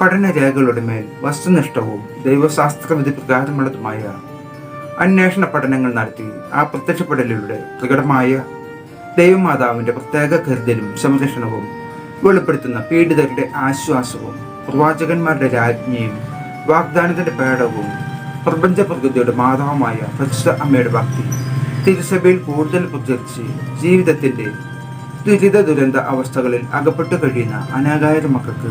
പഠനരേഖകളുടെ മേൽ വസ്തുനിഷ്ഠവും ദൈവശാസ്ത്രവിധി പ്രകാരമുള്ളതുമായ അന്വേഷണ പഠനങ്ങൾ നടത്തി ആ പ്രത്യക്ഷപ്പെടലിലൂടെ പ്രകടമായ ദൈവമാതാവിന്റെ പ്രത്യേക കരുതലും സംരക്ഷണവും വെളിപ്പെടുത്തുന്ന പീഡിതരുടെ ആശ്വാസവും പ്രവാചകന്മാരുടെ രാജ്ഞിയും വാഗ്ദാനത്തിന്റെ പേടവും പ്രപഞ്ച പ്രകൃതിയുടെ മാതാവുമായ പരിശുദ്ധ അമ്മയുടെ ഭക്തി തിരുസഭയിൽ കൂടുതൽ പ്രചരിച്ച് ജീവിതത്തിന്റെ ദുരിത ദുരന്ത അവസ്ഥകളിൽ അകപ്പെട്ടു കഴിയുന്ന അനാകായിരം മക്കൾക്ക്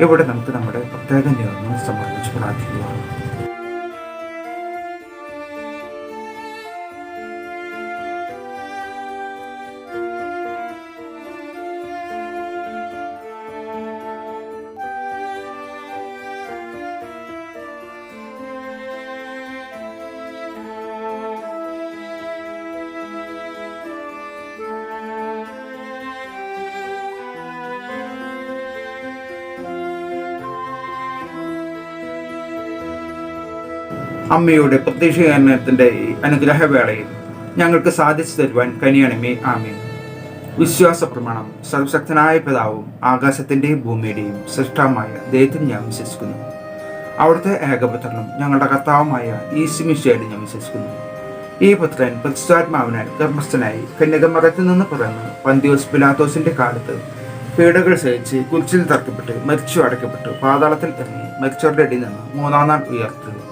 ഇവിടെ നമുക്ക് നമ്മുടെ പ്രത്യേക നിയമങ്ങൾ സമർപ്പിച്ച് പ്രാർത്ഥിക്കുക അമ്മയുടെ പ്രത്യക്ഷീകരണത്തിന്റെ ഈ അനുഗ്രഹവേളയിൽ ഞങ്ങൾക്ക് സാധിച്ചു തരുവാൻ കനിയണമേ ആമേ വിശ്വാസ പ്രമാണം സർവശക്തനായ പിതാവും ആകാശത്തിന്റെയും ഭൂമിയുടെയും സൃഷ്ടമായ ദൈവത്തിൽ ഞാൻ വിശ്വസിക്കുന്നു. അവിടുത്തെ ഏകപുത്രനും ഞങ്ങളുടെ കർത്താവുമായ ഈസിമിഷയായിട്ട് ഞാൻ വിശ്വസിക്കുന്നു. ഈ പുത്രൻ പ്രതിഷ്ഠാത്മാവിനാൽ ഗർഭസ്ഥനായി കന്യകമരത്തിൽ നിന്ന് പിറന്ന് പന്തിയോസ് പിലാത്തോസിന്റെ കാലത്ത് പീഡകൾ സഹിച്ച് കുരിച്ചിൽ തറക്കപ്പെട്ട് മരിച്ചു അടയ്ക്കപ്പെട്ടു പാതാളത്തിൽ ഇറങ്ങി മരിച്ചവരുടെ ഇടയിൽ നിന്ന് മൂന്നാം നാൾ ഉയർത്ത്.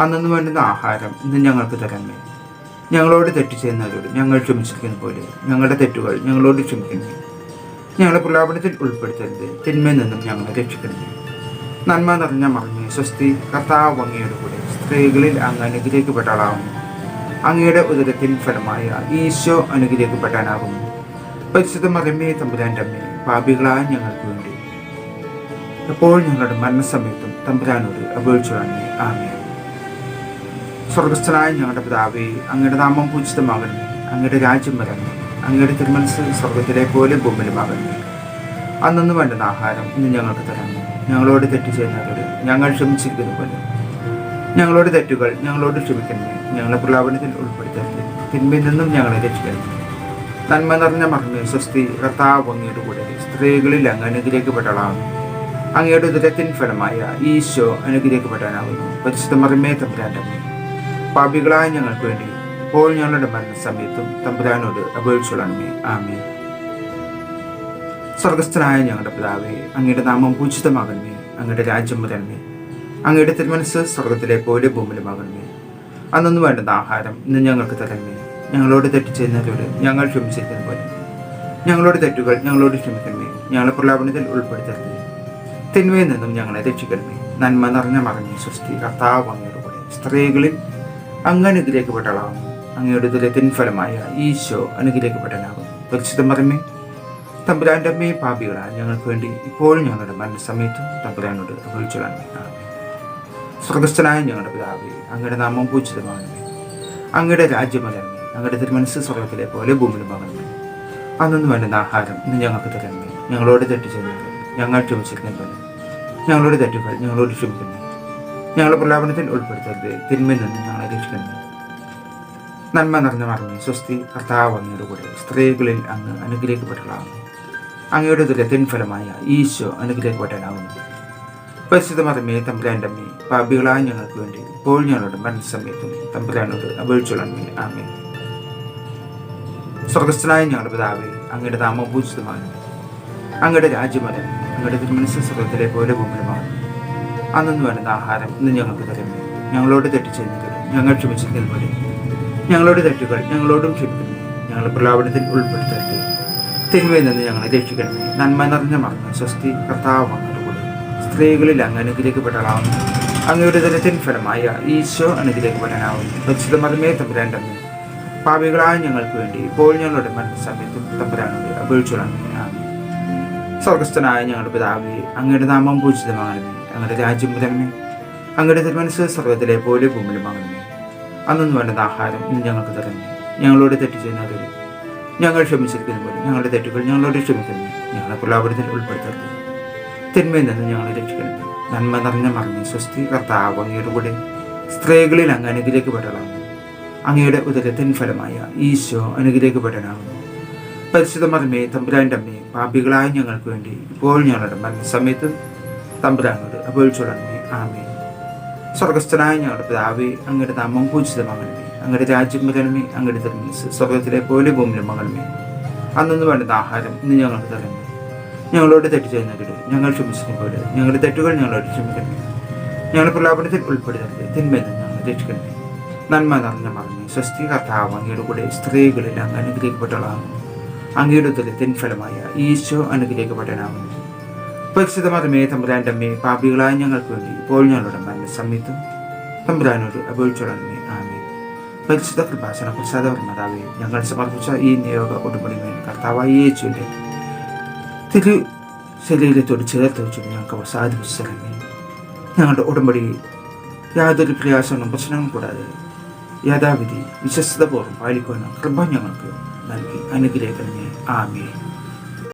അന്നു വേണ്ടുന്ന ആഹാരം ഇന്ന് ഞങ്ങൾക്ക് തരണമേ ഞങ്ങളോട് തെറ്റ് ചെയ്യുന്നവരോട് ഞങ്ങൾ ക്ഷമിച്ചിരിക്കുന്ന പോലെ. ഞങ്ങളുടെ തെറ്റുകൾ ഞങ്ങളോട് ക്ഷമിക്കുന്നു ഞങ്ങളെ പ്രലാപനത്തിൽ ഉൾപ്പെടുത്തരുത്. തിന്മയിൽ നിന്നും ഞങ്ങളെ രക്ഷിക്കണമേ. നന്മ നിറഞ്ഞ മറിഞ്ഞ് സ്വസ്തി കർത്താവ് അങ്ങയുടെ കൂടെ സ്ത്രീകളിൽ അങ്ങ് അനുഗ്രഹിക്കപ്പെട്ട ആളാകുന്നു അങ്ങയുടെ ഉദരത്തിൻ ഫലമായ ഈശോ അനുഗ്രഹിക്കപ്പെട്ടാനാകുന്നു പരിശുദ്ധ മറിമേ തമ്പുരാന്റെ അമ്മേ പാപികളായ ഞങ്ങൾക്ക് വേണ്ടി. എപ്പോഴും ഞങ്ങളുടെ മരണസമയത്തും തമ്പുരാനോട് അപേക്ഷിച്ചു ആമേ സ്വർഗസ്ഥനായ ഞങ്ങളുടെ പിതാവേ അങ്ങയുടെ നാമം പൂജിതമാകണമേ. അങ്ങയുടെ രാജ്യം വരണമേ. അങ്ങയുടെ തിരുമനസ് സ്വർഗത്തിലെ പോലെ ഭൂമിയിലുമാകണമേ അന്നൊന്നും വേണ്ടുന്ന ആഹാരം ഇന്ന് ഞങ്ങൾക്ക് തരണമേ. ഞങ്ങളോട് തെറ്റ് ചെയ്യുന്നവരോട് ഞങ്ങൾ ക്ഷമിച്ചിരിക്കുന്നു പോലെ ഞങ്ങളോട് തെറ്റുകൾ ഞങ്ങളോട് ക്ഷമിക്കണമേ. ഞങ്ങളെ പ്രലാപനത്തിൽ ഉൾപ്പെടുത്തരുത്. തിന്മയിൽ നിന്നും ഞങ്ങളെ രക്ഷിക്കരുത് നന്മ നിറഞ്ഞ മറന്ന് സ്വസ്തി കർത്താവ് അങ്ങയുടെ കൂടെ സ്ത്രീകളിൽ അങ്ങ് അനുഗ്രഹിക്കപ്പെട്ടാണ് അങ്ങയുടെ ഉദരത്തിൻ ഫലമായ ഈശോ അനുഗ്രഹിക്കപ്പെടാനാകുന്നു. പരിശുദ്ധ മറിമേ തമ്പുരാന്റെ പാപികളായ ഞങ്ങൾക്ക് വേണ്ടി. ഇപ്പോൾ ഞങ്ങളുടെ മരണസമയത്തും തമ്പുരാനോട് അപേക്ഷിച്ചോളണമേ. ആമേ സ്വർഗസ്ഥനായ ഞങ്ങളുടെ പിതാവേ അങ്ങയുടെ നാമം പൂജിതമാകണമേ അങ്ങയുടെ രാജ്യം വരണമേ അങ്ങയുടെ തിരുമനസ് സ്വർഗത്തിലെ പോലെ ഭൂമിലുമാകണമേ അന്നൊന്നു വേണ്ടുന്ന ആഹാരം ഇന്ന് ഞങ്ങൾക്ക് തരണമേ. ഞങ്ങളോട് തെറ്റ് ചെയ്യുന്നവരോട് ഞങ്ങൾ ക്ഷമിച്ചിരിക്കുന്ന പോലെ. ഞങ്ങളോട് തെറ്റുകൾ ഞങ്ങളോട് ക്ഷമിക്കണമേ. ഞങ്ങളെ പ്രലാപനത്തിൽ ഉൾപ്പെടുത്തരുത്. തിന്മയിൽ നിന്നും ഞങ്ങളെ രക്ഷിക്കണമേ. നന്മ നിറഞ്ഞ മറഞ്ഞ സൃഷ്ടി കർത്താവ് അങ്ങയുടെ സ്ത്രീകളിൽ അങ്ങ് അനുഗ്രഹിക്കപ്പെട്ടളാകുന്നു അങ്ങയുടെ ദുരിതത്തിൻ ഫലമായ ഈശോ അനുഗ്രഹിക്കപ്പെട്ടനാകുന്നു പരിശുദ്ധ മറമേ തമ്പുരാന്റെ അമ്മയെ പാപികളാ ഞങ്ങൾക്ക് വേണ്ടി ഇപ്പോഴും ഞങ്ങളുടെ മരണസമയത്തും തമ്പുരാനോട് അപേക്ഷിച്ചോളാമേ സ്വർഗസ്ഥനായ ഞങ്ങളുടെ പിതാവേ അങ്ങയുടെ നാമം പൂജിതമാകണമേ. അങ്ങയുടെ രാജ്യം വരണമേ അങ്ങയുടെ തിരുമനസ് സ്വർഗത്തിലെ പോലെ ഭൂമിയിലും ഭൂമിയിലുമാകണമേ അന്നു വേണ്ടുന്ന ആഹാരം ഇന്ന് ഞങ്ങൾക്ക് തരണമേ. ഞങ്ങളോട് തെറ്റ് ചെയ്യുന്നത് ഞങ്ങൾ ക്ഷമിച്ചിരിക്കുന്നത് ഞങ്ങളോട് ഞങ്ങളുടെ തെറ്റുകൾ ഞങ്ങളോട് ക്ഷമിക്കുന്നു. ഞങ്ങളുടെ പ്രലാപനത്തിൽ ഉൾപ്പെടുത്തരുത്. തിന്മ നിന്ന് ഞങ്ങളെ രക്ഷിക്കണമേ നന്മ നിറഞ്ഞ മറിഞ്ഞ് സ്വസ്തി കർത്താവ് അങ്ങയുടെ കൂടെ സ്ത്രീകളിൽ അങ്ങ് അനുഗ്രഹിക്കപ്പെട്ടതാകുന്നു അങ്ങയുടെ ദുരത്തിൻ ഫലമായ ഈശോ അനുഗ്രഹിക്കപ്പെട്ടാനാകുന്നു പരിശുദ്ധ മതമേ തമ്പുരാന്റെ അമ്മേ പാപികളായ ഞങ്ങൾക്ക് വേണ്ടി ഇപ്പോൾ ഞങ്ങളുടെ മരണസമയത്തും തമ്പുരാനോട് അപേക്ഷിച്ചുള്ളമേ ആമേ സ്വർഗസ്ഥനായ ഞങ്ങളുടെ പിതാവേ അങ്ങയുടെ നാമം പൂജിതമാണ് അങ്ങയുടെ രാജ്യമരം അങ്ങയുടെ തിരുമനസ് സ്വർഗത്തിലെ പോലെ ഭൂമിയിലുമാണ് അന്നു വേണ്ട ആഹാരം ഇന്ന് ഞങ്ങൾക്ക് തരുമേ ഞങ്ങളോട് തെറ്റിച്ചെന്നത് ഞങ്ങൾ ക്ഷമിച്ചതിൽ പോലെ. ഞങ്ങളുടെ തെറ്റുകൾ ഞങ്ങളോടും ക്ഷമിക്കുന്നു. ഞങ്ങളുടെ പ്രലാപനത്തിൽ ഉൾപ്പെടുത്തരുത്. തിന്മയിൽ നിന്ന് ഞങ്ങളെ രക്ഷിക്കണമേ. നന്മ നിറഞ്ഞ മറന്ന് സ്വസ്തി കർത്താവ് കൂടെ സ്ത്രീകളിൽ അങ്ങ് അനുഗ്രഹിക്കപ്പെട്ടളാവുന്നു അങ്ങയുടെ ദലത്തിൻ ഫലമായ ഈശോ അനുഗ്രഹിക്കപ്പെടാനാവുന്നു പരിശുദ്ധ മതമേ തമ്പുരാന്റെ പാപികളായ ഞങ്ങൾക്ക് വേണ്ടി ഇപ്പോൾ ഞങ്ങളുടെ മരണസമയത്തും തമ്പുരാണെങ്കിൽ അപേക്ഷിച്ചു സ്വർഗസ്ഥനായ ഞങ്ങളുടെ പിതാവിയെ അങ്ങയുടെ നാമം പൂജിതമാകണമേ. അങ്ങയുടെ രാജ്യം വരണമേ അങ്ങയുടെ തിരുമനസ് സ്വർഗത്തിലെ പോലെ ഭൂമിയിലും അങ്ങനെ അന്നൊന്നും വേണ്ടുന്ന ആഹാരം ഇന്ന് ഞങ്ങൾക്ക് തരണമേ ഞങ്ങളോട് തെറ്റ് ചെയ്യുന്നവരെ ഞങ്ങൾ ക്ഷമിച്ചിരിക്കുന്ന പോലെ ഞങ്ങളുടെ തെറ്റുകൾ ഞങ്ങളോട് ക്ഷമിക്കുന്നു. ഞങ്ങളെ പ്രലാപനത്തിൽ ഉൾപ്പെടുത്തരുത്. തിന്മയിൽ നിന്ന് ഞങ്ങളെ രക്ഷിക്കണമേ നന്മ നിറഞ്ഞ മറിഞ്ഞ് സ്വസ്തി കർത്താവ് അങ്ങയുടെ കൂടെ സ്ത്രീകളിൽ അങ്ങ് അനുഗ്രഹിക്കപ്പെട്ടതാണ് അങ്ങയുടെ ഉദരത്തിൻ ഫലമായ ഈശോ അനുഗ്രഹിക്കപ്പെട്ടനാകുന്നു പരിശുദ്ധ മർമ്മേ തമ്പുരാന്റെ അമ്മേ പാപികളായ ഞങ്ങൾക്ക് വേണ്ടി ഇപ്പോൾ ഞങ്ങളുടെ മരണസമയത്തും തമ്പുരാനോട് അപേക്ഷിച്ചുടങ്ങി ആമേ സ്വർഗസ്ഥനായ ഞങ്ങളുടെ പിതാവേ അങ്ങയുടെ നാമം പൂജിതമാകണമേ. അങ്ങയുടെ രാജ്യം വരണമേ. അങ്ങയുടെ തിരുമനസ് സ്വർഗത്തിലെ പോലെ ഭൂമിയിലും മകണമേ അന്നു വേണ്ടുന്ന ആഹാരം ഇന്ന് ഞങ്ങൾക്ക് തരണമേ. ഞങ്ങളോട് തെറ്റ് ചെയ്യുന്നവരുടെ ഞങ്ങൾ ക്ഷമിച്ചിരിക്കും പോലെ ഞങ്ങളുടെ തെറ്റുകൾ ഞങ്ങളോട് ക്ഷമിക്കണമേ ഞങ്ങളുടെ പ്രലാപനത്തിൽ ഉൾപ്പെടുത്തരുത് തിന്മയിൽ നിന്ന് ഞങ്ങൾ രക്ഷിക്കണമേ നന്മ നിറഞ്ഞ മറിഞ്ഞ് സ്വസ്തി കർത്താവ് അങ്ങയുടെ കൂടെ സ്ത്രീകളിൽ അങ്ങ് അനുഗ്രഹിക്കപ്പെട്ടവളാകുന്നു. അങ്ങയുടെ ഉത്തരത്തിൻ ഫലമായ ഈശോ അനുഗ്രഹിക്കപ്പെട്ടനാകുന്നു പരിശുദ്ധമതമേ തമ്പുരാന്റെ അമ്മേ പാപികളായ ഞങ്ങൾക്ക് വേണ്ടി ഇപ്പോൾ ഞങ്ങളുടെ മരണ സമയത്തും തമ്പുരാനോട് അപേക്ഷിച്ചോളമേ ആമേ പരിശുദ്ധ കൃപാസന പ്രസാദവർമ്മതാവേ ഞങ്ങൾ സമർപ്പിച്ച ഈ നിയോഗ ഉടമ്പടിമേൽ കർത്താവായി യേശുവിന്റെ തിരു ശരീരത്തോട് ചേർത്ത് വെച്ച് ഞങ്ങൾക്ക് സാധിപ്പിച്ചമേ ഞങ്ങളുടെ ഉടമ്പടി യാതൊരു പ്രയാസങ്ങളും പ്രശ്നങ്ങളും കൂടാതെ യഥാവിധി വിശ്വസ്തപൂർവം പാലിക്കുവാനും കൃപ ഞങ്ങൾക്ക് നൽകി അനുഗ്രഹിക്കണമേ ആമേ